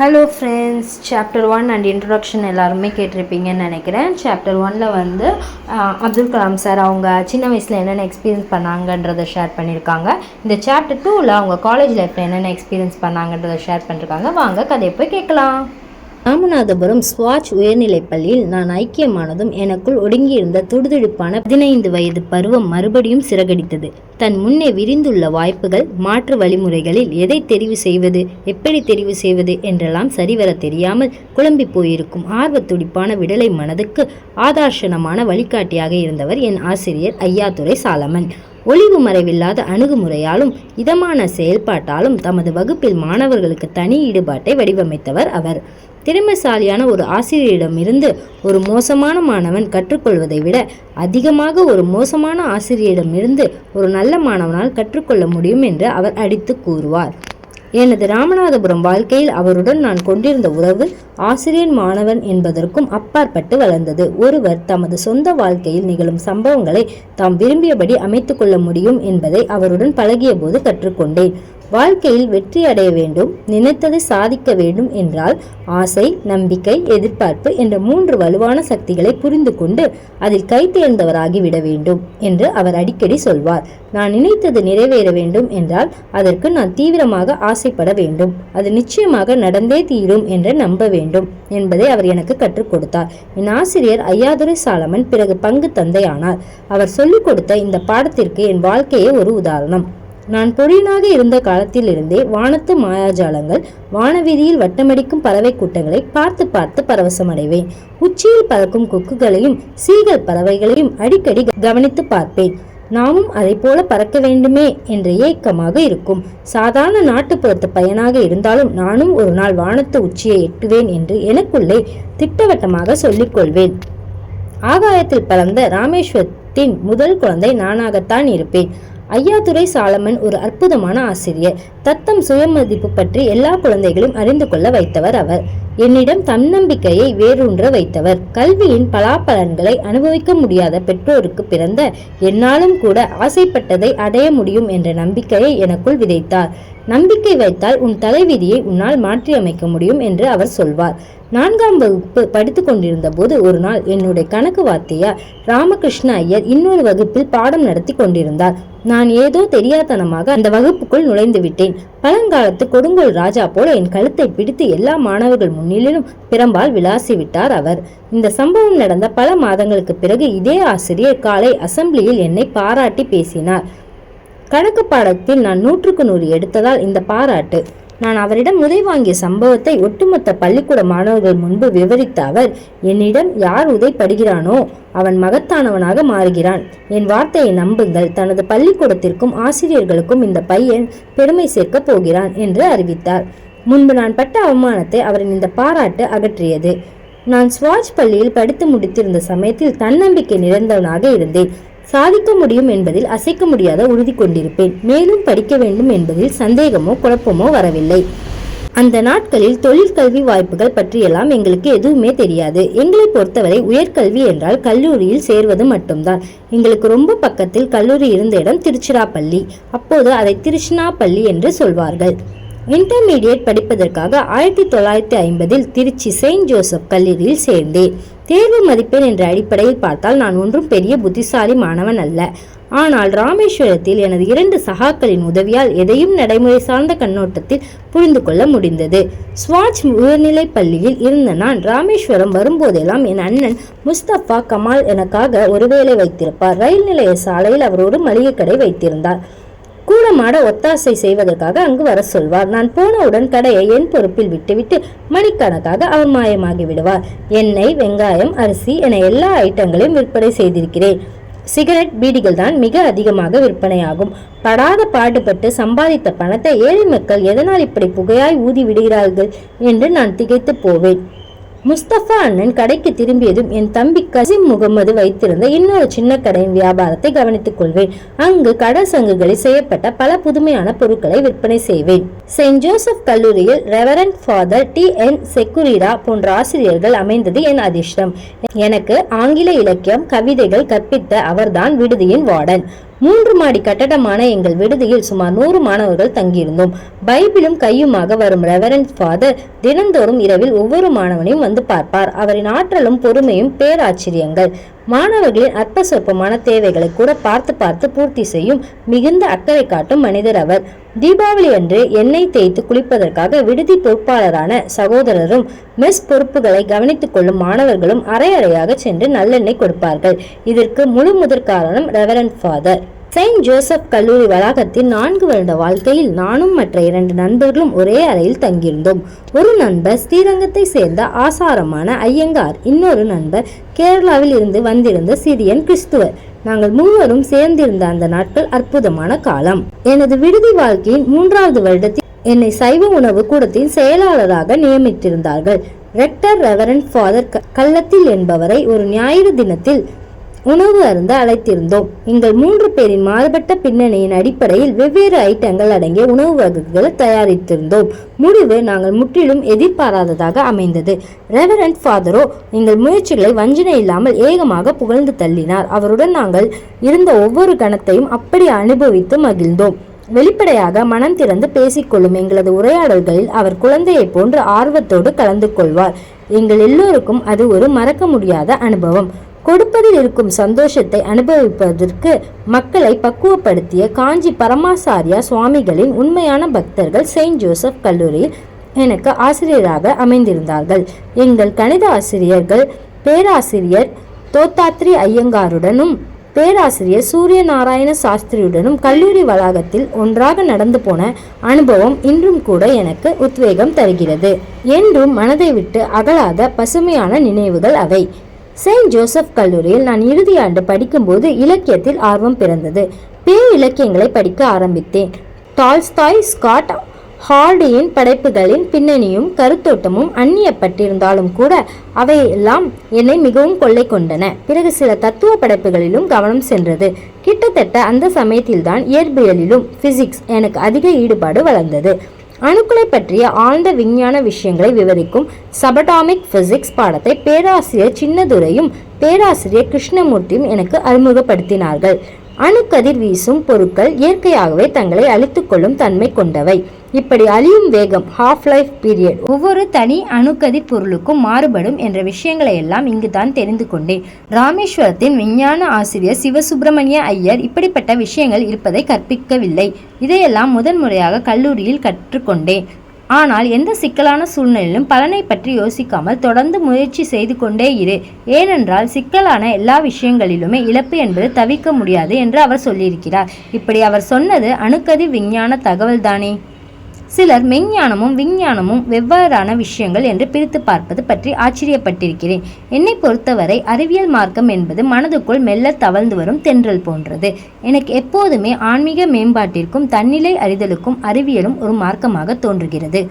Hello friends chapter one and introduction எல்லாருமே கேட்டிருப்பீங்கன்னு நினைக்கிறேன். சாப்டர் ஒனில் வந்து அப்துல் கலாம் சார் அவங்க சின்ன வயசில் என்னென்ன எக்ஸ்பீரியன்ஸ் பண்ணாங்கன்றதை ஷேர் பண்ணியிருக்காங்க இந்த சாப்டர் டூவில் அவங்க காலேஜ் லைஃப்பில் என்னென்ன எக்ஸ்பீரியன்ஸ் பண்ணாங்கன்றதை ஷேர் பண்ணியிருக்காங்க வாங்க கதையை போய் கேட்கலாம். ராமநாதபுரம் ஸ்வாச் உயர்நிலைப் பள்ளியில் நான் ஐக்கியமானதும் எனக்குள் ஒடுங்கியிருந்த துடுதுடுப்பான பதினைந்து வயது பருவம் மறுபடியும் சிறகடித்தது. தன் முன்னே விரிந்துள்ள வாய்ப்புகள் மாற்று வழிமுறைகளில் எதை தெரிவு செய்வது எப்படி தெரிவு செய்வது என்றெல்லாம் சரிவர தெரியாமல் குழம்பி போயிருக்கும் ஆர்வத்துடிப்பான விடலை மனதுக்கு ஆதார்ஷனமான வழிகாட்டியாக இருந்தவர் என் ஆசிரியர் ஐயாதுரை சாலமன் ஒளிவு மறைவில்லாத அணுகுமுறையாலும் இதமான செயல்பாட்டாலும் தமது வகுப்பில் மாணவர்களுக்கு தனி ஈடுபாட்டை வடிவமைத்தவர் அவர். திறமைசாலியான ஒரு ஆசிரியரிடமிருந்து ஒரு மோசமான மாணவன் கற்றுக்கொள்வதை விட அதிகமாக ஒரு மோசமான ஆசிரியரிடமிருந்து ஒரு நல்ல மாணவனால் கற்றுக்கொள்ள முடியும் என்று அவர் அடித்து கூறுவார். எனது ராமநாதபுரம் வாழ்க்கையில் அவருடன் நான் கொண்டிருந்த உறவு ஆசிரியர் மாணவன் என்பதற்கும் அப்பாற்பட்டு வளர்ந்தது. ஒருவர் தமது சொந்த வாழ்க்கையில் நிகழும் சம்பவங்களை தாம் விரும்பியபடி அமைத்துக்கொள்ள முடியும் என்பதை அவருடன் பழகிய போது கற்றுக்கொண்டேன். வாழ்க்கையில் வெற்றி அடைய வேண்டும் நினைத்ததை சாதிக்க வேண்டும் என்றால் ஆசை நம்பிக்கை எதிர்பார்ப்பு என்ற மூன்று வலுவான சக்திகளை புரிந்து கொண்டு அதில் கை விட வேண்டும் என்று அவர் அடிக்கடி சொல்வார். நான் நினைத்தது நிறைவேற வேண்டும் என்றால் அதற்கு நான் தீவிரமாக ஆசைப்பட வேண்டும். அது நிச்சயமாக நடந்தே தீரும் என்று நம்ப வேண்டும் என்பதை அவர் எனக்கு கற்றுக் கொடுத்தார். என் ஆசிரியர் ஐயாதுரை சாலமன் பிறகு பங்கு தந்தையானார். அவர் சொல்லிக் கொடுத்த இந்த பாடத்திற்கு என் வாழ்க்கையே ஒரு உதாரணம். நான் பொழியனாக இருந்த காலத்திலிருந்தே வானத்து மாயாஜாலங்கள் வானவீதியில் வட்டமடிக்கும் பறவை கூட்டங்களை பார்த்து பார்த்து பரவசமடைவேன். உச்சியில் பறக்கும் கொக்குகளையும் சீகல் பறவைகளையும் அடிக்கடி கவனித்து பார்ப்பேன். நாமும் அதை போல பறக்க வேண்டுமே என்ற ஏக்கமாக இருக்கும். சாதாரண நாட்டுப்புறத்து பையனாக இருந்தாலும் நானும் ஒரு நாள் வானத்து உச்சியை எட்டுவேன் என்று எனக்குள்ளே திட்டவட்டமாக சொல்லிக்கொள்வேன் ஆகாயத்தில் பறந்த ராமேஸ்வரத்தின் முதல் குழந்தை நானாகத்தான் இருப்பேன். ஐயாதுரை சாலமன் ஒரு அற்புதமான ஆசிரியர். தத்தம் சுயமதிப்பு பற்றி எல்லா குழந்தைகளையும் அறிந்து கொள்ள வைத்தவர் அவர். என்னிடம் தன்னம்பிக்கையை வேரூன்ற வைத்தவர். கல்வியின் பலாபலன்களை அனுபவிக்க முடியாத பெற்றோருக்கு பிறந்த என்னாலும் கூட ஆசைப்பட்டதை அடைய முடியும் என்ற நம்பிக்கையை எனக்குள் விதைத்தார். நம்பிக்கை வைத்தால் உன் தலைவிதியை உன்னால் மாற்றியமைக்க முடியும் என்று அவர் சொல்வார். நான்காம் வகுப்பு படித்து கொண்டிருந்த போது ஒரு நாள் என்னுடைய கணக்கு வாத்தியார் ராமகிருஷ்ண ஐயர் இன்னொரு வகுப்பில் பாடம் நடத்தி கொண்டிருந்தார். நான் ஏதோ தெரியாதனமாக அந்த வகுப்புக்குள் நுழைந்து விட்டேன். பழங்காலத்து கொடுங்கோல் ராஜா போல என் கழுத்தை பிடித்து எல்லா மாணவர்கள் முன்னிலும் பிரம்பால் விளாசி விட்டார் அவர். இந்த சம்பவம் நடந்த பல மாதங்களுக்கு பிறகு இதே ஆசிரியர் காலை அசெம்பிளியில் என்னை பாராட்டி பேசினார். கணக்கு பாடத்தில் நான் நூற்றுக்கு நூறு எடுத்ததால் இந்த பாராட்டு. நான் அவரிடம் உதை வாங்கிய சம்பவத்தை ஒட்டுமொத்த பள்ளிக்கூட மாணவர்கள் முன்பு விவரித்த அவர் என்னிடம் யார் உதைப்படுகிறானோ அவன் மகத்தானவனாக மாறுகிறான். என் வார்த்தையை நம்புங்கள். தனது பள்ளிக்கூடத்திற்கும் ஆசிரியர்களுக்கும் இந்த பையன் பெருமை சேர்க்கப் போகிறான் என்று அறிவித்தார். முன்பு நான் பட்ட அவமானத்தை அவரின் இந்த பாராட்டு அகற்றியது. நான் ஸ்வாஜ் பள்ளியில் படித்து முடித்திருந்த சமயத்தில் தன்னம்பிக்கை நிறைந்தவனாக இருந்தேன். சாதிக்க முடியும் என்பதில் அசைக்க முடியாத உறுதி கொண்டிருப்பேன். மேலும் படிக்க வேண்டும் என்பதில் சந்தேகமோ குழப்பமோ வரவில்லை. அந்த நாட்களில் தொழிற்கல்வி வாய்ப்புகள் பற்றியெல்லாம் எங்களுக்கு எதுவுமே தெரியாது. எங்களை பொறுத்தவரை உயர்கல்வி என்றால் கல்லூரியில் சேர்வது மட்டும்தான். எங்களுக்கு ரொம்ப பக்கத்தில் கல்லூரி இருந்த இடம் திருச்சிராப்பள்ளி. அப்போது அதை திருச்சினாப்பள்ளி என்று சொல்வார்கள். இன்டர்மீடியட் படிப்பதற்காக ஆயிரத்தி தொள்ளாயிரத்தி ஐம்பதில் திருச்சி செயின்ட் ஜோசப் கல்லூரியில் சேர்ந்தேன். தேர்வு மதிப்பெண் என்ற அடிப்படையில் பார்த்தால் நான் ஒன்றும் பெரிய புத்திசாலி மாணவன் அல்ல. ஆனால் ராமேஸ்வரத்தில் எனது இரண்டு சகாக்களின் உதவியால் எதையும் நடைமுறை சார்ந்த கண்ணோட்டத்தில் புரிந்து கொள்ள முடிந்தது. ஸ்வாஜ் உயர்நிலை பள்ளியில் இருந்த நான் ராமேஸ்வரம் வரும்போதெல்லாம் என் அண்ணன் முஸ்தபா கமால் எனக்காக ஒரு வேலை வைத்திருப்பார். ரயில் நிலைய சாலையில் அவர் ஒரு மளிகை கடை வைத்திருந்தார். கூடமாட ஒத்தாசை செய்வதற்காக அங்கு வர சொல்வார். நான் போனவுடன் கடையை என் பொறுப்பில் விட்டுவிட்டு மணிக்கணக்காக அவர் மாயமாகி விடுவார். எண்ணெய் வெங்காயம் அரிசி என எல்லா ஐட்டங்களையும் விற்பனை செய்திருக்கிறேன். சிகரெட் பீடிகள் தான் மிக அதிகமாக விற்பனையாகும். படாத பாடுபட்டு சம்பாதித்த பணத்தை ஏழை மக்கள் எதனால் இப்படி புகையாய் ஊதி விடுகிறார்கள்? என்று நான் திகைத்து போவேன். முஸ்தபா அண்ணன் கடைக்கு திரும்பியதும் என் தம்பி கசிம் முகமது வைத்திருந்த இன்னொரு சின்ன கடையின் வியாபாரத்தை கவனித்துக் கொள்வேன். அங்கு கடை சங்குகளில் செய்யப்பட்ட பல புதுமையான பொருட்களை விற்பனை செய்வேன். செயின்ட் ஜோசப் கல்லூரியில் ரெவரண்ட் ஃபாதர் டி என் செக்குரிரா போன்ற ஆசிரியர்கள் அமைந்தது என் அதிர்ஷ்டம். எனக்கு ஆங்கில இலக்கியம் கவிதைகள் கற்பித்த அவர்தான் விடுதியின் வார்டன். மூன்று மாடி கட்டடமான எங்கள் விடுதியில் சுமார் நூறு மாணவர்கள் தங்கியிருந்தோம். பைபிளும் கையுமாக வரும் ரெவரன்ஸ் ஃபாதர் தினந்தோறும் இரவில் ஒவ்வொரு மாணவனையும் வந்து பார்ப்பார். அவரின் ஆற்றலும் பொறுமையும் பேராச்சரியங்கள். மாணவர்களின் அற்ப சொற்பமான தேவைகளை கூட பார்த்து பார்த்து பூர்த்தி செய்யும் மிகுந்த அக்கறை காட்டும் மனிதர் அவர். தீபாவளி அன்று எண்ணெய் தேய்த்து குளிப்பதற்காக விடுதி பொறுப்பாளரான சகோதரரும் மெஸ் பொறுப்புகளை கவனித்துக் கொள்ளும் மாணவர்களும் அரை அறையாக சென்று நல்லெண்ணெய் கொடுப்பார்கள். இதற்கு முழு முதற் காரணம் ரெவரண்ட் ஃபாதர் செயின்ட் ஜோசப் கல்லூரி வளாகத்தின் நான்கு வருட வாழ்க்கையில் நானும் மற்ற இரண்டு நண்பர்களும் ஒரே அறையில் தங்கியிருந்தோம். ஒரு நண்பர் ஸ்ரீரங்கத்தை சேர்ந்த ஆசாரமான ஐயங்கார் இன்னொரு நண்பர் கேரளாவில் இருந்து வந்திருந்த சிரியன் கிறிஸ்துவர். நாங்கள் மூவரும் சேர்ந்திருந்த அந்த நாட்கள் அற்புதமான காலம். எனது விடுதி வாழ்க்கையின் மூன்றாவது வருடத்தில் என்னை சைவ உணவு கூடத்தின் செயலாளராக நியமித்திருந்தார்கள். ரெக்டர் ரெவரண்ட் ஃபாதர் கள்ளத்தில் என்பவரை ஒரு ஞாயிறு தினத்தில் உணவு அருந்த அழைத்திருந்தோம். எங்கள் மூன்று பேரின் மாறுபட்ட பின்னணியின் அடிப்படையில் வெவ்வேறு ஐட்டங்கள் அடங்கிய உணவு வகைகளை தயாரித்திருந்தோம். முடிவு நாங்கள் முற்றிலும் எதிர்பாராததாக அமைந்தது. ரெவரண்ட் ஃபாதரோ எங்கள் முயற்சிகளை வஞ்சனை இல்லாமல் ஏகமாக புகழ்ந்து தள்ளினார். அவருடன் நாங்கள் இருந்த ஒவ்வொரு கணத்தையும் அப்படி அனுபவித்து மகிழ்ந்தோம். வெளிப்படையாக மனம் திறந்து பேசிக்கொள்ளும் எங்களது உரையாடல்களில் அவர் குழந்தையை போன்று ஆர்வத்தோடு கலந்து கொள்வார். எங்கள் எல்லோருக்கும் அது ஒரு மறக்க முடியாத அனுபவம். கொடுப்பதில் இருக்கும் சந்தோஷத்தை அனுபவிப்பதற்கு மக்களை பக்குவப்படுத்திய காஞ்சி பரமாசாரியா சுவாமிகளின் உண்மையான பக்தர்கள் செயின்ட் ஜோசப் கல்லூரியில் எனக்கு ஆசிரியராக அமைந்திருந்தார்கள். எங்கள் கணித ஆசிரியர்கள் பேராசிரியர் தோத்தாத்ரி ஐயங்காருடனும் பேராசிரியர் சூரிய நாராயண சாஸ்திரியுடனும் கல்லூரி வளாகத்தில் ஒன்றாக நடந்து போன அனுபவம் இன்றும் கூட எனக்கு உத்வேகம் தருகிறது. என்றும் மனதை விட்டு அகலாத பசுமையான நினைவுகள் அவை. செயின்ட் ஜோசப் கல்லூரியில் நான் இறுதி ஆண்டு படிக்கும்போது இலக்கியத்தில் ஆர்வம் பிறந்தது. பேர் இலக்கியங்களை படிக்க ஆரம்பித்தேன். டால்ஸ்தாய் ஸ்காட் ஹார்டியின் படைப்புகளின் பின்னணியும் கருத்தோட்டமும் அந்நியப்பட்டிருந்தாலும் கூட அவையெல்லாம் என்னை மிகவும் கொள்ளை கொண்டன. பிறகு சில தத்துவ படைப்புகளிலும் கவனம் சென்றது. கிட்டத்தட்ட அந்த சமயத்தில்தான் இயற்பியலிலும் பிசிக்ஸ் எனக்கு அதிக ஈடுபாடு வளர்ந்தது. அணுக்களை பற்றிய ஆழ்ந்த விஞ்ஞான விஷயங்களை விவரிக்கும் சபடாமிக் பிசிக்ஸ் பாடத்தை பேராசிரியர் சின்னதுரையும் பேராசிரியர் கிருஷ்ணமூர்த்தியும் எனக்கு அறிமுகப்படுத்தினார்கள். அணுக்கதிர் வீசும் பொருட்கள் இயற்கையாகவே தங்களை அழித்துக்கொள்ளும் தன்மை கொண்டவை. இப்படி அழியும் வேகம் ஹாஃப் லைஃப் பீரியட் ஒவ்வொரு தனி அணுக்கதிர் பொருளுக்கும் மாறுபடும் என்ற விஷயங்களை எல்லாம் இங்கு தான் தெரிந்து கொண்டேன். ராமேஸ்வரத்தின் விஞ்ஞான ஆசிரியர் சிவசுப்பிரமணிய ஐயர் இப்படிப்பட்ட விஷயங்கள் இருப்பதை கற்பிக்கவில்லை. இதையெல்லாம் முதன்முறையாக கல்லூரியில் கற்றுக்கொண்டேன். ஆனால் எந்த சிக்கலான சூழ்நிலையிலும் பலனை பற்றி யோசிக்காமல் தொடர்ந்து முயற்சி செய்து கொண்டே இரு. ஏனென்றால் சிக்கலான எல்லா விஷயங்களிலுமே இழப்பு என்பது தவிக்க முடியாது என்று அவர் சொல்லியிருக்கிறார். இப்படி அவர் சொன்னது அணுக்கதி விஞ்ஞான தகவல்தானே? சிலர் மெஞ்ஞானமும் விஞ்ஞானமும் வெவ்வேறான விஷயங்கள் என்று பிரித்து பார்ப்பது பற்றி ஆச்சரியப்பட்டிருக்கிறேன். என்னை பொறுத்தவரை அறிவியல் மார்க்கம் என்பது மனதுக்குள் மெல்ல தவழ்ந்து வரும் தென்றல் போன்றது. எனக்கு எப்போதுமே ஆன்மீக மேம்பாட்டிற்கும் தன்னிலை அறிதலுக்கும் அறிவியலும் ஒரு மார்க்கமாக தோன்றுகிறது.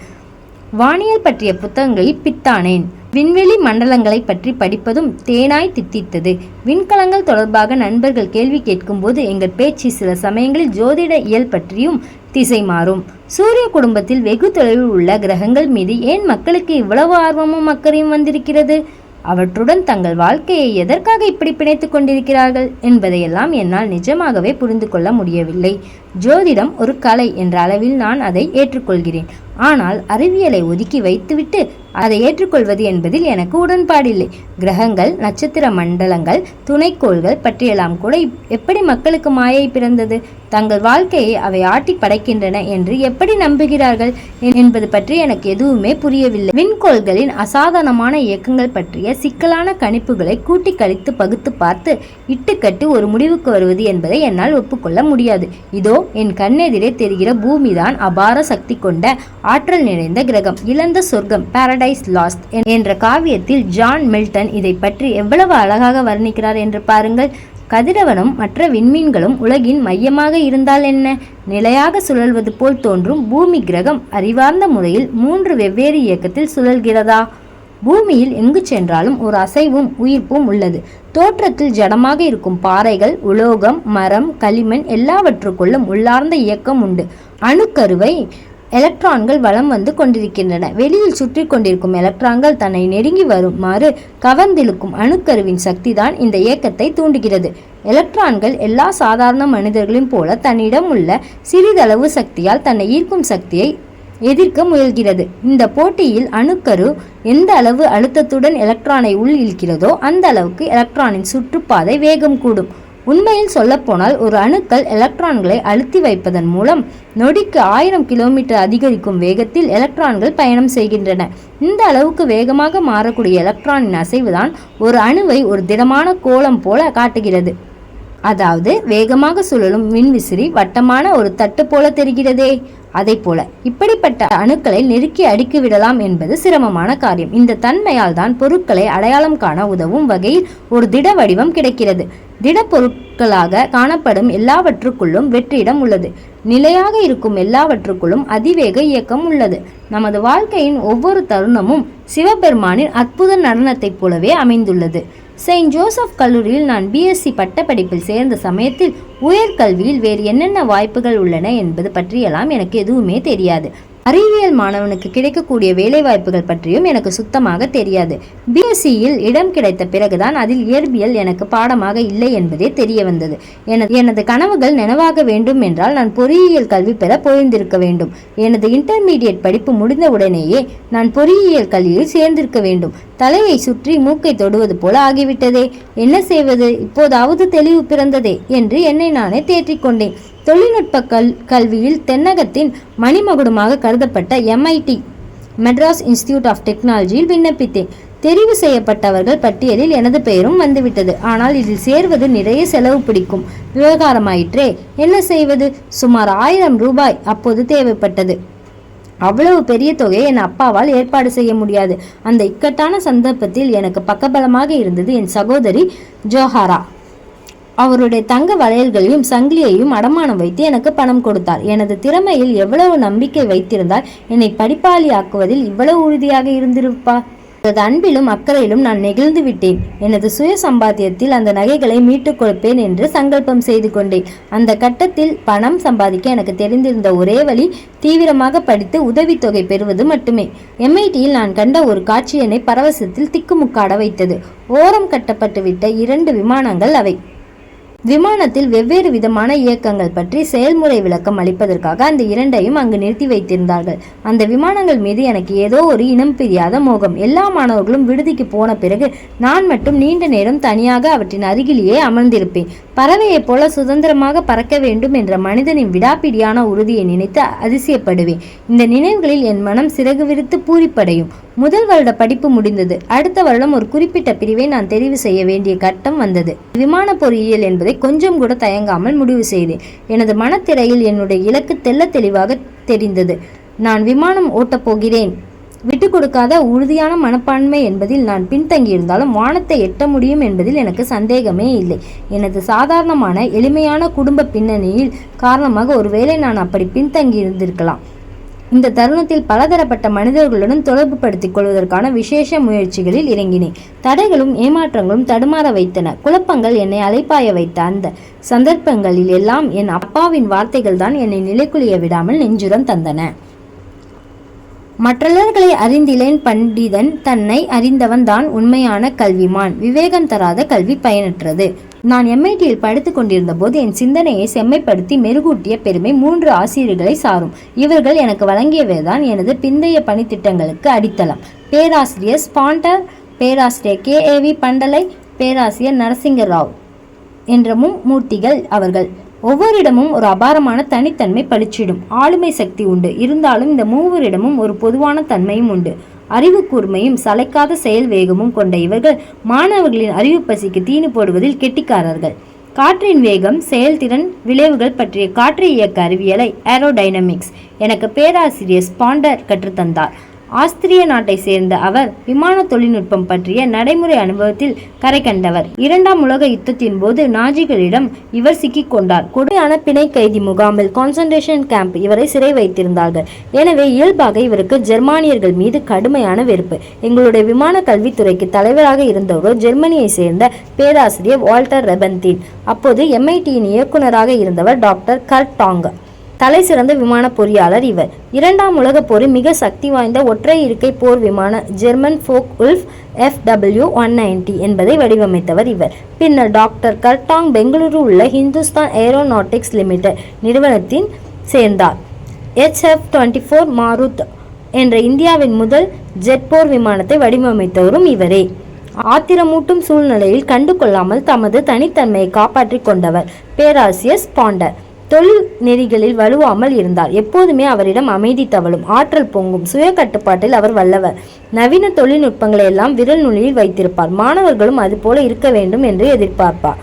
வானியல் பற்றிய புத்தகங்களில் பித்தானேன். விண்வெளி மண்டலங்களை பற்றி படிப்பதும் தேனாய் தித்தித்தது. விண்கலங்கள் தொடர்பாக நண்பர்கள் கேள்வி கேட்கும்போது எங்கள் பேச்சு சில சமயங்களில் ஜோதிட இயல் பற்றியும் திசை மாறும் சூரிய குடும்பத்தில் வெகு தொலைவில் உள்ள கிரகங்கள் மீது ஏன் மக்களுக்கு இவ்வளவு ஆர்வமும் அக்கறையும் வந்திருக்கிறது? அவற்றுடன் தங்கள் வாழ்க்கையை எதற்காக இப்படி பிணைத்துக் கொண்டிருக்கிறார்கள் என்பதையெல்லாம் என்னால் நிஜமாகவே புரிந்து கொள்ள முடியவில்லை. ஜோதிடம் ஒரு கலை என்ற அளவில் நான் அதை ஏற்றுக்கொள்கிறேன். ஆனால் அறிவியலை ஒதுக்கி வைத்துவிட்டு அதை ஏற்றுக்கொள்வது என்பதில் எனக்கு உடன்பாடில்லை. கிரகங்கள் நட்சத்திர மண்டலங்கள் துணைக்கோள்கள் பற்றியெல்லாம் கூட எப்படி மக்களுக்கு மாயை பிறந்தது? தங்கள் வாழ்க்கையை அவை ஆட்டி படைக்கின்றன என்று எப்படி நம்புகிறார்கள்? என்பது பற்றி எனக்கு எதுவுமே புரியவில்லை. விண்கோள்களின் அசாதாரணமான இயக்கங்கள் பற்றிய சிக்கலான கணிப்புகளை கூட்டி கழித்து பகுத்து பார்த்து இட்டுக்கட்டு ஒரு முடிவுக்கு வருவது என்பதை என்னால் ஒப்புக்கொள்ள முடியாது. இதோ என் கண்ணெதிரே தெரிகிற பூமிதான் அபார சக்தி கொண்ட ஆற்றல் நிறைந்த கிரகம் இழந்த சொர்க்கம் பாரடைஸ் லாஸ்ட் என்ற காவியத்தில் ஜான் மில்டன் இதை பற்றி எவ்வளவு அழகாக வர்ணிக்கிறார் என்று பாருங்கள். கதிரவனும் மற்ற விண்மீன்களும் உலகின் மையமாக இருந்தால் என்ன? நிலையாக சுழல்வது போல் தோன்றும் பூமி கிரகம் அறிவார்ந்த முறையில் மூன்று வெவ்வேறு இயக்கத்தில் சுழல்கிறதா? பூமியில் எங்கு சென்றாலும் ஒரு அசைவும் உயிர்ப்பும் உள்ளது. தோற்றத்தில் ஜடமாக இருக்கும் பாறைகள் உலோகம் மரம் களிமண் எல்லாவற்றுக்குள்ளும் உள்ளார்ந்த இயக்கம் உண்டு. அணுக்கருவை எலக்ட்ரான்கள் வலம் வந்து கொண்டிருக்கின்றன. வெளியில் சுற்றி கொண்டிருக்கும் எலக்ட்ரான்கள் தன்னை நெருங்கி வருமாறு கவர்ந்திழுக்கும் அணுக்கருவின் சக்திதான் இந்த இயக்கத்தை தூண்டுகிறது. எலக்ட்ரான்கள் எல்லா சாதாரண மனிதர்களையும் போல தன்னிடம் உள்ள சிறிதளவு சக்தியால் தன்னை ஈர்க்கும் சக்தியை எதிர்க்க முயல்கிறது. இந்த போட்டியில் அணுக்கரு எந்த அளவு அழுத்தத்துடன் எலக்ட்ரானை உள் இழுக்கிறதோ அந்த அளவுக்கு எலக்ட்ரானின் சுற்றுப்பாதை வேகம் கூடும். உண்மையில் சொல்லப்போனால் ஒரு அணுக்கள் எலக்ட்ரான்களை அழுத்தி வைப்பதன் மூலம் நொடிக்கு ஆயிரம் கிலோமீட்டர் அதிகரிக்கும் வேகத்தில் எலக்ட்ரான்கள் பயணம் செய்கின்றன. இந்த அளவுக்கு வேகமாக மாறக்கூடிய எலக்ட்ரானின் அசைவுதான் ஒரு அணுவை ஒரு திடமான கோலம் போல காட்டுகிறது. அதாவது வேகமாக சுழலும் மின்விசிறி வட்டமான ஒரு தட்டு போல தெரிகிறதே. அதை போல இப்படிப்பட்ட அணுக்களை நெருக்கி அடுக்கி விடலாம் என்பது சிரமமான காரியம். இந்த தன்மையால் தான் பொருட்களை அடையாளம் காண உதவும் வகையில் ஒரு திட வடிவம் கிடைக்கிறது. திட பொருட்களாக காணப்படும் எல்லாவற்றுக்குள்ளும் வெற்றிடம் உள்ளது. நிலையாக இருக்கும் எல்லாவற்றுக்குள்ளும் அதிவேக இயக்கம் உள்ளது. நமது வாழ்க்கையின் ஒவ்வொரு தருணமும் சிவபெருமானின் அற்புத நடனத்தைப் போலவே அமைந்துள்ளது. செயின்ட் ஜோசப் கல்லூரியில் நான் பிஎஸ்சி பட்டப்படிப்பில் சேர்ந்த சமயத்தில் உயர்கல்வியில் வேறு என்னென்ன வாய்ப்புகள் உள்ளன என்பது பற்றியெல்லாம் எனக்கு எதுவுமே தெரியாது. அறிவியல் மாணவனுக்கு கிடைக்கக்கூடிய வேலை வாய்ப்புகள் பற்றியும் எனக்கு சுத்தமாக தெரியாது. பிஎஸ்சியில் இடம் கிடைத்த பிறகுதான் அதில் இயற்பியல் எனக்கு பாடமாக இல்லை என்பதே தெரிய வந்தது எனது எனது கனவுகள் நினைவாக வேண்டும் என்றால் நான் பொறியியல் கல்வி பெற போயிருந்திருக்க வேண்டும். எனது இன்டர்மீடியட் படிப்பு முடிந்த உடனேயே நான் பொறியியல் கல்வியில் சேர்ந்திருக்க வேண்டும். தலையை சுற்றி மூக்கை தொடுவது போல ஆகிவிட்டதே. என்ன செய்வது? இப்போதாவது தெளிவு பிறந்ததே என்று என்னை நானே தேற்றிக்கொண்டேன் தொழில்நுட்ப கல் கல்வியில் தென்னகத்தின் மணிமகுடமாக கருதப்பட்ட எம்ஐடி மெட்ராஸ் இன்ஸ்டிடியூட் ஆஃப் டெக்னாலஜியில் விண்ணப்பித்தேன். தெரிவு செய்யப்பட்டவர்கள் பட்டியலில் எனது பெயரும் வந்துவிட்டது. ஆனால் இதில் சேர்வது நிறைய செலவு பிடிக்கும். விவகாரமாயிற்றே. என்ன செய்வது? சுமார் ஆயிரம் ரூபாய் அப்போது தேவைப்பட்டது. அவ்வளவு பெரிய தொகையை என் அப்பாவால் ஏற்பாடு செய்ய முடியாது. அந்த இக்கட்டான சந்தர்ப்பத்தில் எனக்கு பக்கபலமாக இருந்தது என் சகோதரி ஜோஹாரா. அவருடைய தங்க வளையல்களையும் சங்கிலியையும் அடமானம் வைத்து எனக்கு பணம் கொடுத்தார். எனது திறமையில் எவ்வளவு நம்பிக்கை வைத்திருந்தால் என்னை படிப்பாளி ஆக்குவதில் இவ்வளவு உறுதியாக இருந்திருப்பார் எனது அன்பிலும் அக்கறையிலும் நான் நெகிழ்ந்து விட்டேன். எனது சுய சம்பாத்தியத்தில் அந்த நகைகளை மீட்டுக் கொடுப்பேன் என்று சங்கல்பம் செய்து கொண்டேன். அந்த கட்டத்தில் பணம் சம்பாதிக்க எனக்கு தெரிந்திருந்த ஒரே வழி தீவிரமாக படித்து உதவித்தொகை பெறுவது மட்டுமே. எம்ஐடியில் நான் கண்ட ஒரு காட்சி என்னை பரவசத்தில் திக்குமுக்காட வைத்தது. ஓரம் கட்டப்பட்டுவிட்ட இரண்டு விமானங்கள் அவை. விமானத்தில் வெவ்வேறு விதமான இயக்கங்கள் பற்றி செயல்முறை விளக்கம் அளிப்பதற்காக அந்த இரண்டையும் அங்கு நிறுத்தி வைத்திருந்தார்கள். அந்த விமானங்கள் மீது எனக்கு ஏதோ ஒரு இனம் பிரியாத மோகம். எல்லா மாணவர்களும் விடுதிக்கு போன பிறகு நான் மட்டும் நீண்ட நேரம் தனியாக அவற்றின் அருகிலேயே அமர்ந்திருப்பேன். பறவையைப் போல சுதந்திரமாக பறக்க வேண்டும் என்ற மனிதனின் விடாப்பிடியான உறுதியை நினைத்து அதிசயப்படுவேன். இந்த நினைவுகளில் என் மனம் சிறகு விரித்து பூரிப்படையும். முதல் வருட படிப்பு முடிந்தது. அடுத்த வருடம் ஒரு குறிப்பிட்ட பிரிவை நான் தெரிவு செய்ய வேண்டிய கட்டம் வந்தது. விமான பொறியியல் என்பதை கொஞ்சம் கூட தயங்காமல் முடிவு செய்தேன். எனது மனத்திரையில் என்னுடைய இலக்கு தெல்ல தெளிவாக தெரிந்தது. நான் விமானம் ஓட்டப் போகிறேன். விட்டு கொடுக்காத உறுதியான மனப்பான்மை என்பதில் நான் பின்தங்கியிருந்தாலும் வானத்தை எட்ட முடியும் என்பதில் எனக்கு சந்தேகமே இல்லை. எனது சாதாரணமான எளிமையான குடும்ப பின்னணியில் காரணமாக ஒருவேளை நான் அப்படி பின்தங்கியிருந்திருக்கலாம். இந்த தருணத்தில் பலதரப்பட்ட மனிதர்களுடன் தொடர்பு படுத்திக் கொள்வதற்கான விசேஷ முயற்சிகளில் இறங்கினேன். தடைகளும் ஏமாற்றங்களும் தடுமாற வைத்தன. குழப்பங்கள் என்னை அலைப்பாய வைத்த அந்த சந்தர்ப்பங்களில் எல்லாம் என் அப்பாவின் வார்த்தைகள் தான் என்னை நிலைக்குலிய விடாமல் நெஞ்சுரம் தந்தன. மற்றவர்களை அறிந்திலேன் பண்டிதன் தன்னை அறிந்தவன் தான் உண்மையான கல்விமான். விவேகம் தராத கல்வி பயனற்றது. நான் எம்ஐடியில் படித்துக் கொண்டிருந்த போது என் சிந்தனையை செம்மைப்படுத்தி மெருகூட்டிய பெருமை மூன்று ஆசிரியர்களை சாரும். இவர்கள் எனக்கு வழங்கியவைதான் எனது பிந்தைய பணித்திட்டங்களுக்கு அடித்தளம். பேராசிரியர் ஸ்பாண்டர் பேராசிரியர் கே. வி. பண்டலை பேராசிரியர் நரசிங்க ராவ் என்ற மும்மூர்த்திகள் அவர்கள். ஒவ்வொருடமும் ஒரு அபாரமான தனித்தன்மை பளிச்சிடும். ஆளுமை சக்தி உண்டு. இருந்தாலும் இந்த மூவரிடமும் ஒரு பொதுவான தன்மையும் உண்டு. அறிவு கூர்மையும் சளைக்காத செயல் வேகமும் கொண்ட இவர்கள் மாணவர்களின் அறிவு பசிக்கு தீனி போடுவதில் கெட்டிக்காரர்கள். காற்றின் வேகம் செயல்திறன் விளைவுகள் பற்றிய காற்று இயக்க அறிவியலை ஏரோடைனமிக்ஸ் எனக்கு பேராசிரியர் ஸ்பாண்டர் கற்றுத்தந்தார். ஆஸ்திரிய நாட்டை சேர்ந்த அவர் விமான தொழில்நுட்பம் பற்றிய நடைமுறை அனுபவத்தில் கரை கண்டவர். இரண்டாம் உலக யுத்தத்தின் போது நாஜிகளிடம் இவர் சிக்கிக் கொண்டார். கொடுமையான பிணை கைதி முகாமில் கான்சன்ட்ரேஷன் கேம்ப் இவரை சிறை வைத்திருந்தார்கள். எனவே இயல்பாக இவருக்கு ஜெர்மானியர்கள் மீது கடுமையான வெறுப்பு. எங்களுடைய விமான கல்வித்துறைக்கு தலைவராக இருந்தவரோ ஜெர்மனியை சேர்ந்த பேராசிரியர் வால்டர் ரெபந்தின் அப்போது எம்ஐடியின் இயக்குனராக இருந்தவர் டாக்டர் கர்டாங் தலை சிறந்த விமான பொறியாளர் இவர். இரண்டாம் உலகப் போர் மிக சக்தி வாய்ந்த ஒற்றை இருக்கை போர் விமான German Focke Wulf F W one ninety என்பதை வடிவமைத்தவர் இவர். பின்னர் டாக்டர் கர்டாங் பெங்களூரு உள்ள ஹிந்துஸ்தான் ஏரோநாட்டிக்ஸ் லிமிடெட் நிறுவனத்தின் சேர்ந்தார். எச்எஃப் டுவெண்ட்டி ஃபோர் மாருத் என்ற இந்தியாவின் முதல் ஜெட் போர் விமானத்தை வடிவமைத்தவரும் இவரே. ஆத்திரமூட்டும் சூழ்நிலையில் கண்டுகொள்ளாமல் தமது தனித்தன்மையை காப்பாற்றிக் கொண்டவர். பேராசியர் ஸ்பாண்டர் தொழில் நெறிகளில் வலுவாமல் இருந்தார். எப்போதுமே அவரிடம் அமைதி தவழும் ஆற்றல் பொங்கும் சுய கட்டுப்பாட்டில் அவர் வல்லவர். நவீன தொழில்நுட்பங்களை எல்லாம் விரல் நுனியில் வைத்திருப்பார். மாணவர்களும் அதுபோல இருக்க வேண்டும் என்று எதிர்பார்ப்பார்.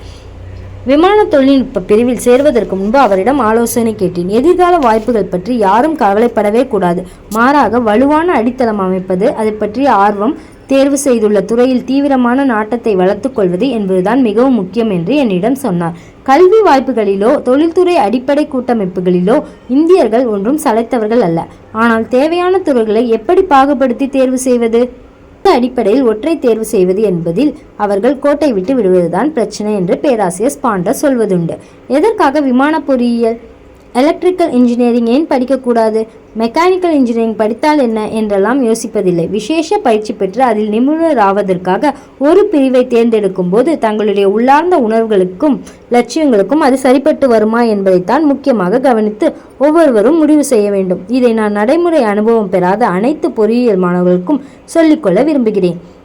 விமான தொழில்நுட்ப பிரிவில் சேர்வதற்கு முன்பு அவரிடம் ஆலோசனை கேட்டேன். எதிர்கால வாய்ப்புகள் பற்றி யாரும் கவலைப்படவே கூடாது. மாறாக வலுவான அடித்தளம் அமைப்பது அதை பற்றிய ஆர்வம் தேர்வு செய்துள்ள துறையில் தீவிரமான நாட்டத்தை வளர்த்துக்கொள்வது என்பதுதான் மிகவும் முக்கியம் என்று என்னிடம் சொன்னார். கல்வி வாய்ப்புகளிலோ தொழில்துறை அடிப்படை கூட்டமைப்புகளிலோ இந்தியர்கள் ஒன்றும் சளைத்தவர்கள் அல்ல. ஆனால் தேவையான துறைகளை எப்படி பாகுபடுத்தி தேர்வு செய்வது? அடிப்படையில் ஒற்றை தேர்வு செய்வது என்பதில் அவர்கள் கோட்டை விட்டு விடுவதுதான் பிரச்சனை என்று பேராசிரியர் ஸ்பாண்டர் சொல்வதுண்டு. எதற்காக விமான பொறியியல்? எலக்ட்ரிக்கல் இன்ஜினியரிங் ஏன் படிக்கக்கூடாது? மெக்கானிக்கல் இன்ஜினியரிங் படித்தால் என்ன? என்றெல்லாம் யோசிப்பதில்லை. விசேஷ பயிற்சி பெற்று அதில் நிபுணர் ஆவதற்காக ஒரு பிரிவை தேர்ந்தெடுக்கும் போது தங்களுடைய உள்ளார்ந்த உணர்வுகளுக்கும் லட்சியங்களுக்கும் அது சரிப்பட்டு வருமா என்பதைத்தான் முக்கியமாக கவனித்து ஒவ்வொருவரும் முடிவு செய்ய வேண்டும். இதை நான் நடைமுறை அனுபவம் பெறாத அனைத்து பொறியியல் மாணவர்களுக்கும் சொல்லிக்கொள்ள விரும்புகிறேன்.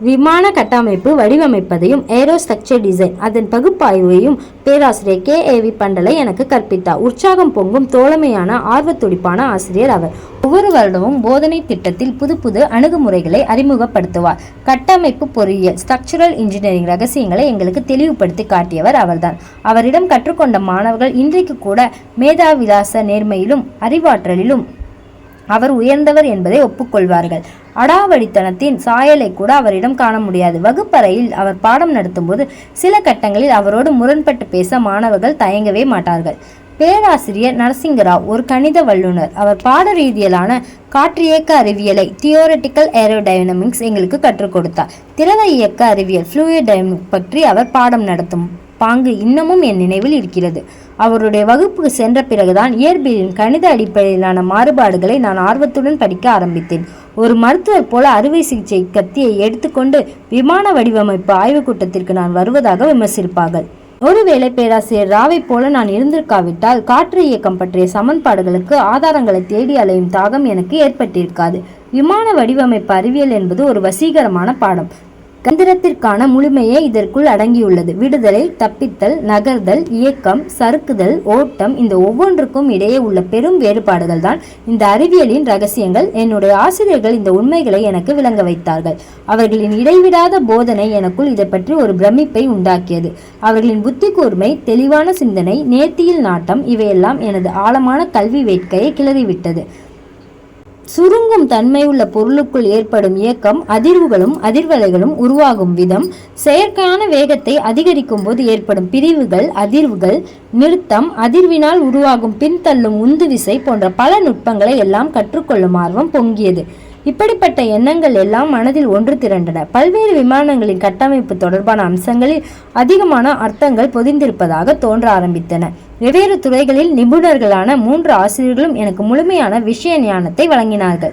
விமான கட்டமைப்பு வடிவமைப்பதையும் ஏரோஸ்ட்ரக்சர் டிசைன் அதன் பகுப்பாய்வையும் பேராசிரியர் கே. ஏவி பண்டலை எனக்கு கற்பித்தார். உற்சாகம் பொங்கும் தோழமையான ஆர்வத்துடிப்பான ஆசிரியர் அவர். ஒவ்வொரு வருடமும் போதனை திட்டத்தில் புது புது அணுகுமுறைகளை அறிமுகப்படுத்துவார். கட்டமைப்பு பொறியியல் ஸ்ட்ரக்சரல் இன்ஜினியரிங் ரகசியங்களை எங்களுக்கு தெளிவுபடுத்தி காட்டியவர் அவர்தான். அவரிடம் கற்றுக்கொண்ட மாணவர்கள் இன்றைக்கு கூட மேதாவிலாச நேர்மையிலும் அறிவாற்றலிலும் அவர் உயர்ந்தவர் என்பதை ஒப்புக்கொள்வார்கள். அடாவடித்தனத்தின் சாயலை கூட அவரிடம் காண முடியாது. வகுப்பறையில் அவர் பாடம் நடத்தும்போது சில கட்டங்களில் அவரோடு முரண்பட்டு பேச மாணவர்கள் தயங்கவே மாட்டார்கள். பேராசிரியர் நரசிங்கராவ் ஒரு கணித வல்லுனர் அவர் பாட ரீதியிலான காற்றியக்க அறிவியலை தியோரட்டிக்கல் ஏரோடைனமிக்ஸ் எங்களுக்கு கற்றுக் கொடுத்தார். திரவ இயக்க அறிவியல் ஃப்ளூயிட் டைனமிக் பற்றி அவர் பாடம் நடத்தும் பாங்கு இன்னமும் என் நினைவில் இருக்கிறது. அவருடைய வகுப்புக்கு சென்ற பிறகுதான் இயற்பியலின் கணித அடிப்படையிலான மாறுபாடுகளை நான் ஆர்வத்துடன் படிக்க ஆரம்பித்தேன். ஒரு மருத்துவர் போல அறுவை சிகிச்சை கத்தியை எடுத்துக்கொண்டு விமான வடிவமைப்பு ஆய்வுக் கூட்டத்திற்கு நான் வருவதாக விமர்சிப்பார்கள். ஒருவேளை பேராசிரியர் ராவை போல நான் இருந்திருக்காவிட்டால் காற்று இயக்கம் பற்றிய சமன்பாடுகளுக்கு ஆதாரங்களை தேடி அலையும் தாகம் எனக்கு ஏற்பட்டிருக்காது. விமான வடிவமைப்பு அறிவியல் என்பது ஒரு வசீகரமான பாடம். தந்திரத்திற்கான முழுமையே இதற்குள் அடங்கியுள்ளது. விடுதலை தப்பித்தல் நகர்தல் இயக்கம் சறுக்குதல் ஓட்டம் இந்த ஒவ்வொன்றுக்கும் இடையே உள்ள பெரும் வேறுபாடுகள் தான். இந்த அறிவியலின் ரகசியங்கள் என்னுடைய ஆசிரியர்கள் இந்த உண்மைகளை எனக்கு விளங்க வைத்தார்கள். அவர்களின் இடைவிடாத போதனை எனக்குள் இதை பற்றி ஒரு பிரமிப்பை உண்டாக்கியது. அவர்களின் புத்தி கூர்மை தெளிவான சிந்தனை நேர்த்தியில் நாட்டம் இவையெல்லாம் எனது ஆழமான கல்வி வேட்கையை கிளறிவிட்டது. சுருங்கும் தன்மையுள்ள பொருளுக்குள் ஏற்படும் இயக்கம் அதிர்வுகளும் அதிர்வலைகளும் உருவாகும் விதம். செயற்கையான வேகத்தை அதிகரிக்கும் போது ஏற்படும் பிரிவுகள் அதிர்வுகள் நிறுத்தம் அதிர்வினால் உருவாகும் பின்தள்ளும் உந்து விசை போன்ற பல நுட்பங்களை எல்லாம் கற்றுக்கொள்ளும் ஆர்வம் பொங்கியது. இப்படிப்பட்ட எண்ணங்கள் எல்லாம் மனதில் ஒன்று திரண்டன. பல்வேறு விமானங்களின் கட்டமைப்பு தொடர்பான அம்சங்களில் அதிகமான அர்த்தங்கள் பொதிந்திருப்பதாக தோன்ற ஆரம்பித்தன. வெவ்வேறு துறைகளில் நிபுணர்களான மூன்று ஆசிரியர்களும் எனக்கு முழுமையான விஷய ஞானத்தை வழங்கினார்கள்.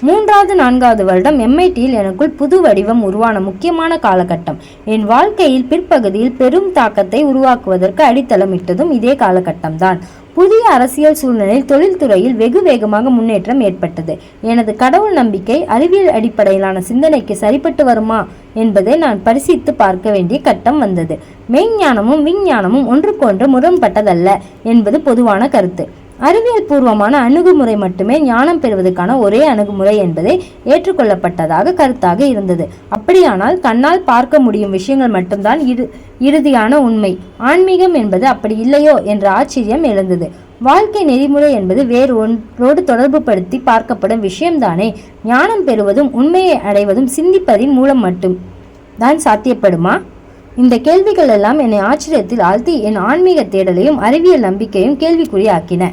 மூன்றாவது நான்காவது வருடம் எம்ஐடியில் எனக்குள் புது வடிவம் உருவான முக்கியமான காலகட்டம். என் வாழ்க்கையில் பிற்பகுதியில் பெரும் தாக்கத்தை உருவாக்குவதற்கு அடித்தளமிட்டதும் இதே காலகட்டம்தான். புதிய அரசியல் சூழ்நிலையில் தொழில்துறையில் வெகு வேகமாக முன்னேற்றம் ஏற்பட்டது. எனது கடவுள் நம்பிக்கை அறிவியல் அடிப்படையிலான சிந்தனைக்கு சரிப்பட்டு வருமா என்பதை நான் பரிசித்து பார்க்க வேண்டிய கட்டம் வந்தது. மெய்ஞானமும் விஞ்ஞானமும் ஒன்றுக்கொன்று முரண்பட்டதல்ல என்பது பொதுவான கருத்து. அறிவியல் பூர்வமான அணுகுமுறை மட்டுமே ஞானம் பெறுவதற்கான ஒரே அணுகுமுறை என்பதே ஏற்றுக்கொள்ளப்பட்டதாக கருத்தாக இருந்தது. அப்படியானால் கண்ணால் பார்க்க முடியும் விஷயங்கள் மட்டும்தான் இறு இறுதியான உண்மை. ஆன்மீகம் என்பது அப்படி இல்லையோ என்ற ஆச்சரியம் எழுந்தது. வாழ்க்கை நெறிமுறை என்பது வேறு ஒன்றோடு தொடர்பு படுத்தி பார்க்கப்படும் விஷயம்தானே. ஞானம் பெறுவதும் உண்மையை அடைவதும் சிந்திப்பதின் மூலம் மட்டும். தான் சாத்தியப்படுமா? இந்த கேள்விகள் எல்லாம் என்னை ஆச்சரியத்தில் ஆழ்த்தி என் ஆன்மீக தேடலையும் அறிவியல் நம்பிக்கையும் கேள்விக்குறியாக்கின.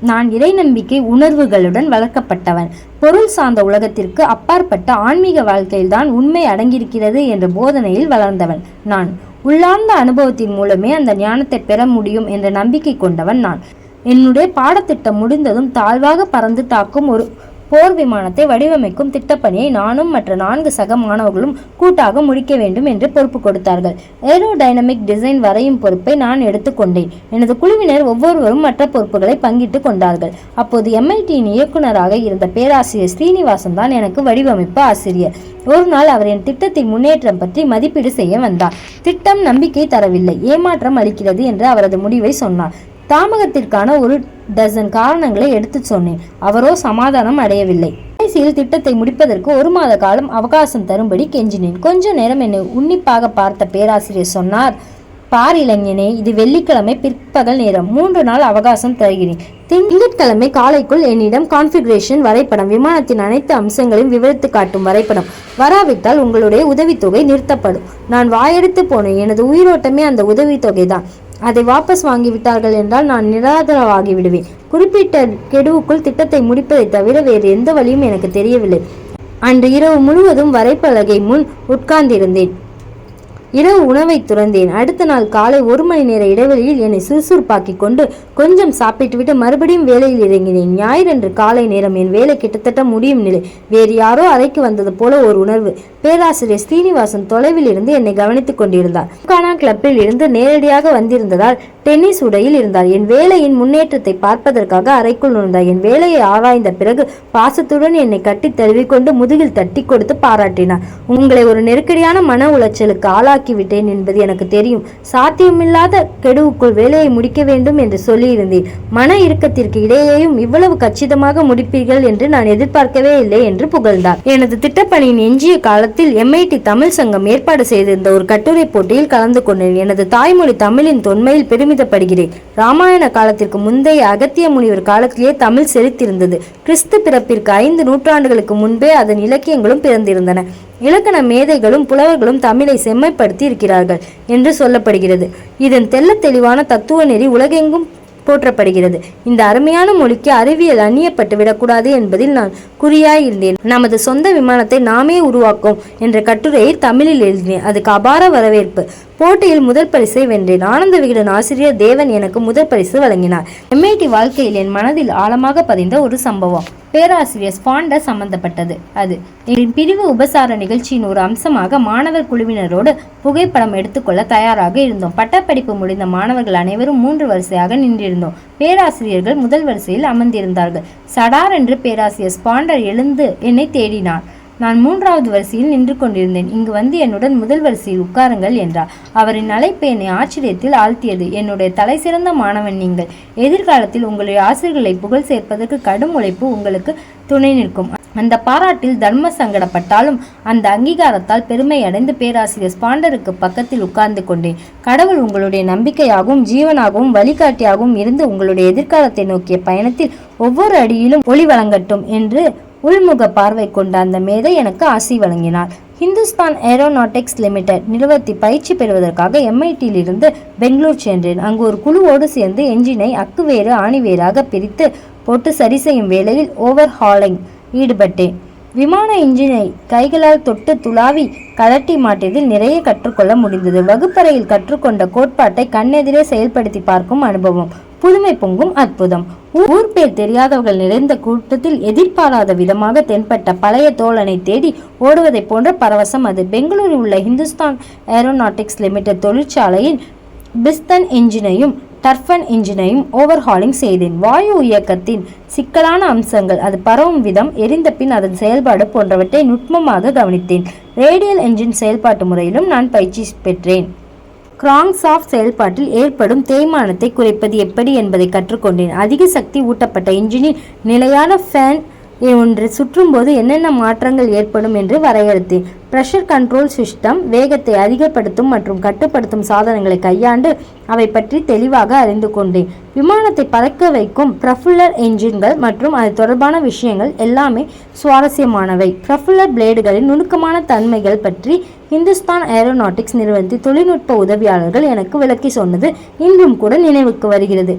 நான் இறை நம்பிக்கை உணர்வுகளுடன் வளர்க்கப்பட்டவன். பொருள் சார்ந்த உலகத்திற்கு அப்பாற்பட்ட ஆன்மீக வாழ்க்கையில்தான் உண்மை அடங்கியிருக்கிறது என்ற போதனையில் வளர்ந்தவன் நான். உள்ளார்ந்த அனுபவத்தின் மூலமே அந்த ஞானத்தை பெற முடியும் என்ற நம்பிக்கை கொண்டவன் நான். என்னுடைய பாடத்திட்டம் முடிந்ததும் தாழ்வாக பறந்து தாக்கும் ஒரு போர் விமானத்தை வடிவமைக்கும் திட்டப்பணியை நானும் மற்ற நான்கு சக மாணவர்களும் கூட்டாக முடிக்க வேண்டும் என்று பொறுப்பு கொடுத்தார்கள். ஏரோடைனமிக் டிசைன் வரையும் பொறுப்பை நான் எடுத்துக்கொண்டேன் எனது குழுவினர் ஒவ்வொருவரும் மற்ற பொறுப்புகளை பங்கிட்டு கொண்டார்கள். அப்போது எம்ஐடியின் இயக்குனராக இருந்த பேராசிரியர் ஸ்ரீனிவாசன் தான் எனக்கு வடிவமைப்பு ஆசிரியர். ஒரு நாள் அவர் என் திட்டத்தின் முன்னேற்றம் பற்றி மதிப்பீடு செய்ய வந்தார். திட்டம் நம்பிக்கை தரவில்லை ஏமாற்றம் அளிக்கிறது என்று அவரது முடிவை சொன்னார். தாமகத்திற்கான ஒரு டசன் காரணங்களை எடுத்துச் சொன்னேன். அவரோ சமாதானம் அடையவில்லை. கடைசியில் திட்டத்தை முடிப்பதற்கு ஒரு மாத காலம் அவகாசம் தரும்படி கெஞ்சினேன். கொஞ்ச நேரம் என்னை உன்னிப்பாக பார்த்த பேராசிரியர் சொன்னார் பார் இளைஞனே இது வெள்ளிக்கிழமை பிற்பகல் நேரம். மூன்று நாள் அவகாசம் தருகிறேன். திங்கட்கிழமை காலைக்குள் என்னிடம் கான்ஃபிகரேஷன் வரைபடம் விமானத்தின் அனைத்து அம்சங்களையும் விவரித்து காட்டும் வரைபடம். வராவிட்டால் உங்களுடைய உதவித்தொகை நிறுத்தப்படும். நான் வாயெடுத்து போனேன். எனது உயிரோட்டமே அந்த உதவித்தொகை தான் அதை வாபஸ் வாங்கிவிட்டார்கள் என்றால் நான் நிராதரவாகி விடுவேன் குறிப்பிட்ட கெடுவுக்குள் திட்டத்தை முடிப்பதை தவிர வேறு எந்த வழியும் எனக்கு தெரியவில்லை. அன்று இரவு முழுவதும் வரைப்பலகை முன் உட்கார்ந்திருந்தேன். இரவு உணவை துறந்தேன். அடுத்த நாள் காலை ஒரு மணி நேர இடைவெளியில் என்னை சுறுசுறுப்பாக்கி கொண்டு கொஞ்சம் சாப்பிட்டுவிட்டு மறுபடியும் வேலையில் இறங்கினேன். ஞாயிறன்று காலை நேரம் என் வேலை கிட்டத்தட்ட முடியும் நிலை. வேறு யாரோ அறைக்கு வந்தது போல ஒரு உணர்வு. பேராசிரியர் ஸ்ரீனிவாசன் தொலைவில் இருந்து என்னை கவனித்துக் கொண்டிருந்தார். கானா கிளப்பில் இருந்து நேரடியாக வந்திருந்ததால் டென்னிஸ் உடையில் இருந்தார். என் வேலையின் முன்னேற்றத்தை பார்ப்பதற்காக அறைக்குள் நுழைந்தார். என் வேலையை ஆராய்ந்த பிறகு பாசத்துடன் என்னை கட்டி தழுவிக்கொண்டு முதுகில் தட்டி கொடுத்து பாராட்டினார். உங்களை ஒரு நெருக்கடியான மன உளைச்சலுக்கு ஆளாக்கி விட்டேன் என்பது எனக்கு தெரியும். சாத்தியமில்லாத கெடுவுக்குள் வேலையை முடிக்க வேண்டும் என்று சொல்லியிருந்தேன். மன இறுக்கத்திற்கு இடையேயும் இவ்வளவு கச்சிதமாக முடிப்பீர்கள் என்று நான் எதிர்பார்க்கவே இல்லை என்று புகழ்ந்தார். எனது திட்டப்பணியின் எஞ்சிய காலத்தில் எம்ஐடி தமிழ் சங்கம் ஏற்பாடு செய்திருந்த ஒரு கட்டுரை போட்டியில் கலந்து கொண்டேன். எனது தாய்மொழி தமிழின் தொன்மையில் பெருமிதப்படுகிறேன். ராமாயண காலத்திற்கு முந்தைய அகத்திய முனிவர் காலத்திலேயே தமிழ் செழித்திருந்தது. கிறிஸ்து பிறப்பிற்கு ஐந்து நூற்றாண்டுகளுக்கு முன்பே அதன் இலக்கியங்களும் பிறந்திருந்தன. இலக்கண மேதைகளும் புலவர்களும் தமிழை செம்மைப்படுத்தி இருக்கிறார்கள் என்று சொல்லப்படுகிறது. இதன் தெல்ல தெளிவான தத்துவ நெறி உலகெங்கும் போற்றப்படுகிறது. இந்த அருமையான மொழிக்கு அறிவியல் அந்நியப்பட்டு விடக்கூடாது என்பதில் நான் குறியாய் இருந்தேன் நமது சொந்த விமானத்தை நாமே உருவாக்கும் என்ற கட்டுரையை தமிழில் எழுதினேன். அதுக்கு அபார வரவேற்பு. போட்டியில் முதல் பரிசை வென்றேன். ஆனந்த விகடன் ஆசிரியர் தேவன் எனக்கு முதல் பரிசு வழங்கினார். எம்ஐடி வாழ்க்கையில் என் மனதில் ஆழமாக பதிந்த ஒரு சம்பவம். பேராசிரியர் ஸ்பாண்ட சம்பந்தப்பட்டது. அது என் பிரிவு உபசார நிகழ்ச்சியின் ஒரு அம்சமாக மாணவர் குழுவினரோடு புகைப்படம் எடுத்துக்கொள்ள தயாராக இருந்தோம். பட்டப்படிப்பு முடிந்த மாணவர்கள் அனைவரும் மூன்று வரிசையாக நின்றிருந்தோம். பேராசிரியர்கள் முதல் வரிசையில் அமர்ந்திருந்தார்கள். சடார் என்று பேராசிரியர் ஸ்பாண்டர் எழுந்து என்னை தேடினார். நான் மூன்றாவது வரிசையில் நின்று கொண்டிருந்தேன். இங்கு வந்து என்னுடன் முதல் வரிசையில் உட்காருங்கள் என்றார். அவரின் அழைப்பு என்னை ஆச்சரியத்தில் ஆழ்த்தியது. என்னுடைய தலை சிறந்த மாணவன் நீங்கள். எதிர்காலத்தில் உங்களுடைய ஆசிரியர்களை புகழ் சேர்ப்பதற்கு கடும் உழைப்பு உங்களுக்கு துணை நிற்கும். அந்த பாராட்டில் தர்ம சங்கடப்பட்டாலும் அந்த அங்கீகாரத்தால் பெருமை அடைந்து பேராசிரியர் ஸ்பாண்டருக்கு பக்கத்தில் உட்கார்ந்து கொண்டேன். கடவுள் உங்களுடைய நம்பிக்கையாகவும் ஜீவனாகவும் வழிகாட்டியாகவும் இருந்து உங்களுடைய எதிர்காலத்தை நோக்கிய பயணத்தில் ஒவ்வொரு அடியிலும் ஒளி வழங்கட்டும் என்று உள்முக பார்வை கொண்ட அந்த மேதை எனக்கு ஆசி வழங்கினார் ஹிந்துஸ்தான் ஏரோநாட்டிக்ஸ் லிமிடெட் நிறுவத்தி பயிற்சி பெறுவதற்காக எம்ஐடியிலிருந்து பெங்களூர் சென்றேன். அங்கு ஒரு குழுவோடு சேர்ந்து என்ஜினை அக்குவேறு ஆணிவேராக பிரித்து போட்டு சரி செய்யும் வேளையில் ஓவர் ஹாலிங் ஈடுபட்டேன். விமான இன்ஜினை கைகளால் தொட்டு துளாவி கலட்டி மாட்டியதில் நிறைய கற்றுக்கொள்ள முடிந்தது. வகுப்பறையில் கற்றுக்கொண்ட கோட்பாட்டை கண்ணெதிரே செயல்படுத்தி பார்க்கும் அனுபவம். புதுமை பொங்கும் அற்புதம். ஊர் பேர் தெரியாதவர்கள் நிறைந்த கூட்டத்தில் எதிர்பாராத விதமாக தென்பட்ட பழைய தோழனை தேடி ஓடுவதைப் போன்ற பரவசம் அது. பெங்களூரில் உள்ள ஹிந்துஸ்தான் ஏரோநாட்டிக்ஸ் லிமிடெட் தொழிற்சாலையில் பிஸ்தன் என்ஜினையும் டர்ஃபன் என்ஜினையும் ஓவர்ஹாலிங் செய்தேன். வாயு இயக்கத்தின் சிக்கலான அம்சங்கள் அது பரவும் விதம் எரிந்த பின் அதன் செயல்பாடு போன்றவற்றை நுட்பமாக கவனித்தேன். ரேடியல் என்ஜின் செயல்பாட்டு முறையிலும் நான் பயிற்சி பெற்றேன். கிராங்ஸ் ஆஃப் செயல்பாட்டில் ஏற்படும் தேய்மானத்தை குறைப்பது எப்படி என்பதை கற்றுக்கொண்டேன். அதிக சக்தி ஊட்டப்பட்ட இன்ஜினில் நிலையான ஃபேன் ஒன்று சுற்றும்போது என்னென்ன மாற்றங்கள் ஏற்படும் என்று வரையறுத்தேன். ப்ரெஷர் கண்ட்ரோல் சிஸ்டம் வேகத்தை அதிகப்படுத்தும் மற்றும் கட்டுப்படுத்தும் சாதனங்களை கையாண்டு அவை பற்றி தெளிவாக அறிந்து கொண்டேன். விமானத்தை பறக்க வைக்கும் ப்ரஃபுல்லர் என்ஜின்கள் மற்றும் அது தொடர்பான விஷயங்கள் எல்லாமே சுவாரஸ்யமானவை. ப்ரஃபுல்லர் பிளேடுகளின் நுணுக்கமான தன்மைகள் பற்றி இந்துஸ்தான் ஏரோநாட்டிக்ஸ் நிறுவனத்தின் தொழில்நுட்ப உதவியாளர்கள் எனக்கு விளக்கி சொன்னது இன்றும் கூட நினைவுக்கு வருகிறது.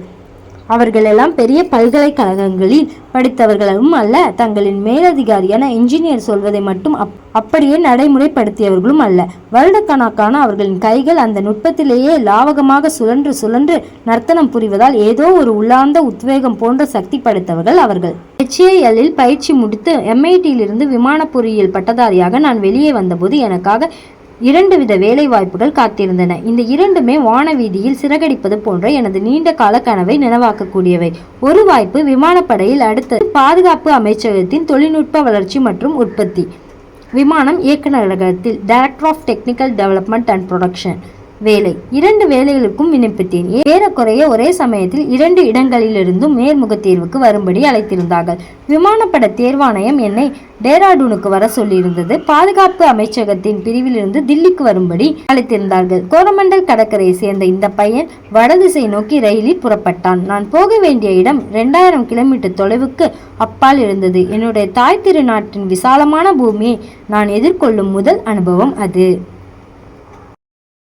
அவர்களெல்லாம் பெரிய பல்கலைக்கழகங்களில் படித்தவர்களும் அல்ல தங்களின் மேலதிகாரியான இன்ஜினியர் சொல்வதை மட்டும் அப் அப்படியே நடைமுறைப்படுத்தியவர்களும் அல்ல. வருடக்கணக்கான அவர்களின் கைகள் அந்த நுட்பத்திலேயே லாவகமாக சுழன்று சுழன்று நர்த்தனம் புரிவதால் ஏதோ ஒரு உள்ளார்ந்த உத்வேகம் போன்ற சக்தி படைத்தவர்கள் அவர்கள். ஹெச்ஏஎல்லில் பயிற்சி முடித்து எம்ஐடியிலிருந்து விமான பொறியியல் பட்டதாரியாக நான் வெளியே வந்தபோது எனக்காக இரண்டு வித வேலை வாய்ப்புகள் காத்திருந்தன. இந்த இரண்டுமே வானவீதியில் சிறகடிப்பது போன்ற எனது நீண்ட கால கனவை நினைவாக்கக்கூடியவை. ஒரு வாய்ப்பு விமானப்படையில் அடுத்த பாதுகாப்பு அமைச்சகத்தின் தொழில்நுட்ப வளர்ச்சி மற்றும் உற்பத்தி. விமானம் இயக்குநரகத்தில் director of technical development and production வேலை. இரண்டு வேலைகளுக்கும் விண்ணப்பித்தேன். ஏறக்குறைய ஒரே சமயத்தில் இரண்டு இடங்களிலிருந்தும் நேர்முக தேர்வுக்கு வரும்படி அழைத்திருந்தார்கள். விமானப்பட தேர்வாணையம் என்னை டேராடூனுக்கு வர சொல்லியிருந்தது. பாதுகாப்பு அமைச்சகத்தின் பிரிவிலிருந்து தில்லிக்கு வரும்படி அழைத்திருந்தார்கள். கோரமண்டல் கடற்கரையை சேர்ந்த இந்த பையன் வடதிசை நோக்கி ரயிலில் புறப்பட்டான். நான் போக வேண்டிய இடம் ரெண்டாயிரம் கிலோமீட்டர் தொலைவுக்கு அப்பால் இருந்தது. என்னுடைய தாய் திருநாட்டின் விசாலமான பூமியை நான் எதிர்கொள்ளும் முதல் அனுபவம் அது.